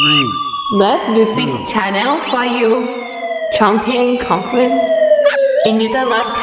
three, Let Music Channel for you ช่องเพลงของคุณยินดีต้อนรับค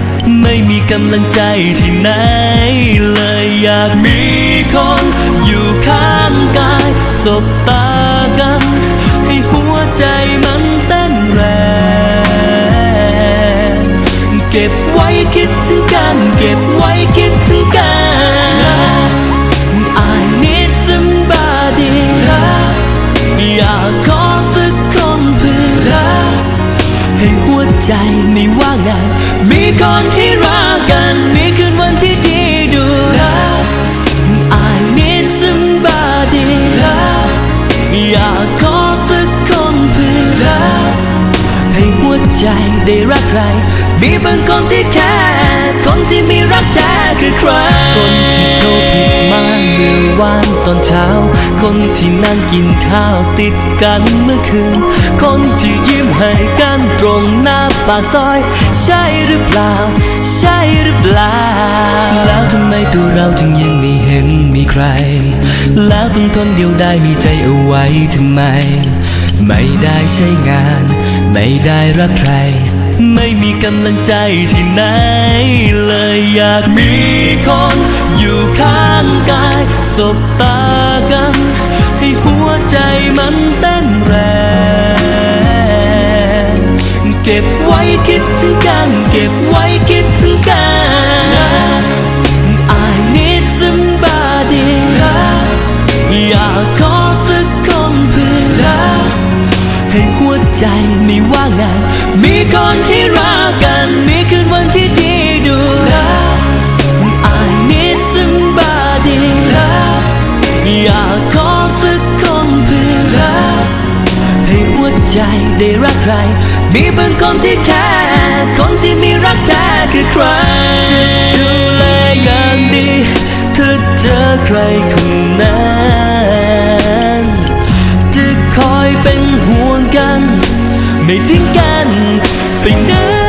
ไม่มีกำลังใจที่ไหน เลยอยากมีคนอยู่ข้างกายสบตากัน ให้หัวใจมันเต้นแรง เก็บไว้คิดถึงกัน เก็บไว้คิดถึงกัน ใจได้รักใคร มีบางคนที่แค่คนที่มีรักแท้คือใคร คนที่โทรผิดมาเมื่อวานตอนเช้า คนที่นั่งกินข้าวติดกันเมื่อคืน คนที่ยิ้มให้กันตรงหน้าปากซอย ใช่หรือเปล่า ใช่หรือเปล่า แล้วทำไมตัวเราจึงยังไม่เห็นมีใคร แล้วต้องทนเดียวได้มีใจเอาไว้ทำไม ไม่ได้ใช้งาน ไม่ได้รักใคร ไม่มีกำลังใจที่ไหน เลยอยากมีคนอยู่ข้างกายสบตากัน ให้หัวใจมันเต้นแรง เก็บไว้คิดถึงกัน เก็บไว้คิดถึงกัน I need somebody อยากขอ ใจไม่ว่างงาน มีคนให้รักกัน มีคืนวันที่ดีดูรัก I need somebody อยากขอสักคนเพื่อรักให้หัวใจได้รักใคร มีบางคนที่แค่คนที่มีรักแท้คือใครจะดูแลอย่างดีเธอเจอใคร กัน ไม่ทิ้งกันไปไหน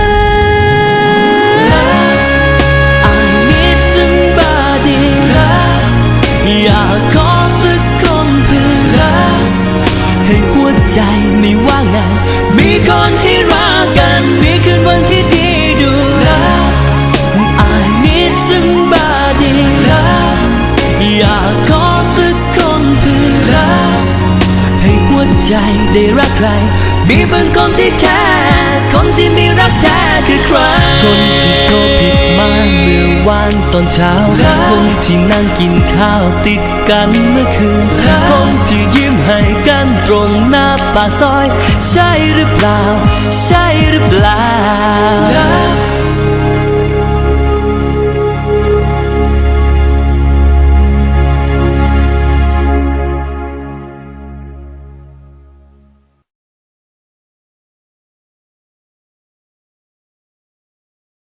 ได้รักใคร มีบางคนที่แค่ คนที่มีรักแท้คือใคร คนที่โทรผิดมาเมื่อวานตอนเช้า คนที่นั่งกินข้าวติดกันเมื่อคืน คนที่ยิ้มให้กันตรงหน้าปากซอย ใช่หรือเปล่า ใช่หรือเป